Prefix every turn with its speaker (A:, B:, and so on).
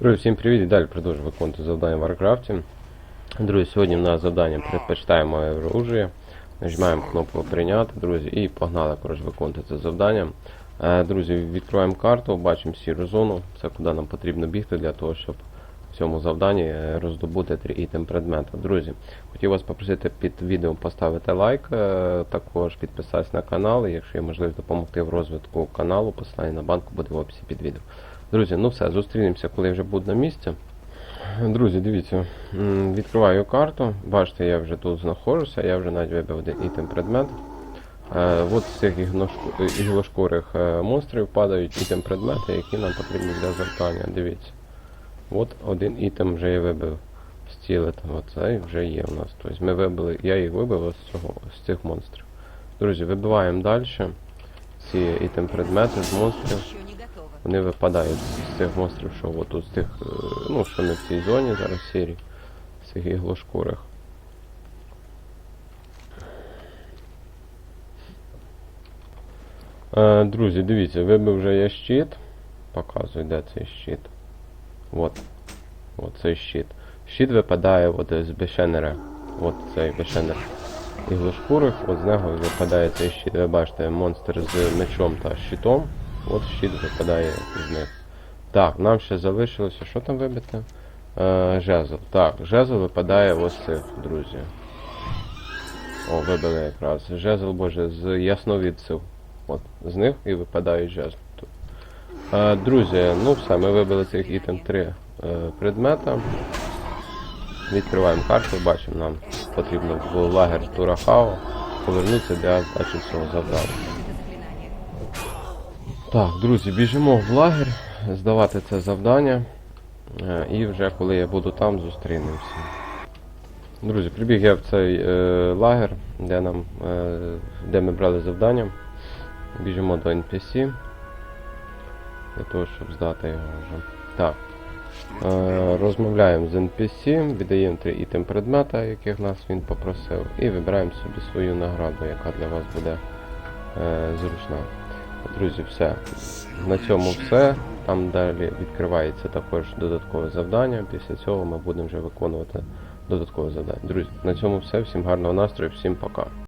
A: Друзі, всім привіт далі продовжую виконувати завдання в Варкрафті. Друзі, сьогодні в нас завдання предпочитаємо оружие. Нажимаємо кнопку прийняти, друзі, і погнали коротше, виконувати це завдання. Е, Друзі, відкриваємо карту, бачимо сіру зону. Це куди нам потрібно бігти для того, щоб в цьому завданні е, роздобути три ітем предмета. Друзі, хотів вас попросити під відео поставити лайк, е, також підписатися на канал, якщо є можливість допомогти в розвитку каналу, посилання на банку буде в описі під відео. Друзі, ну все, зустрінемося, коли вже буду на місці. Друзі, дивіться, відкриваю карту. Бачите, я вже тут знаходжуся, я вже навіть вибив один ітем предмет. Е, от з цих іглошкурих е, монстрів падають ітем предмети, які нам потрібні для завдання. Дивіться. От один ітем вже я вибив. Стілет, оцей вже є у нас. Тобто ми вибили, я їх вибив з цього, з цих монстрів. Друзі, вибиваємо далі ці ітем предмети з монстрів. Вони випадають з цих монстрів, що от з тих, е, ну, що не в цій зоні зараз серії, з цих іглошкурих. Е, друзі, дивіться, вибив вже я щит. Показую, де цей щит. От. От цей щит. Щит випадає от з бешенера. От цей бешенер іглошкурих, от з нього випадає цей щит. Ви бачите, монстр з мечом та щитом. От щит випадає з них. Так, нам ще залишилося. Що там вибити? Е, жезл. Так, жезл випадає ось цих, друзі. О, вибили якраз. Жезл, боже, з ясновідців. От, з них і випадає жезл. Тут. Е, друзі, ну все, ми вибили цих ітем 3 е, предмета. Відкриваємо карту, бачимо, нам потрібно в лагер Турахао повернутися для цього завдання. Так, друзі, біжимо в лагер, здавати це завдання. Е, І вже коли я буду там, зустрінемося. Друзі, прибіг я в цей е, лагер, де нам, е, де ми брали завдання. Біжимо до NPC. Для того, щоб здати його вже. Так. Е, розмовляємо з NPC, віддаємо три ітем предмета, яких нас він попросив, і вибираємо собі свою награду, яка для вас буде е, зручна. Друзі, все. На цьому все. Там далі відкривається також додаткове завдання. Після цього ми будемо вже виконувати додаткове завдання. Друзі, на цьому все. Всім гарного настрою, всім пока.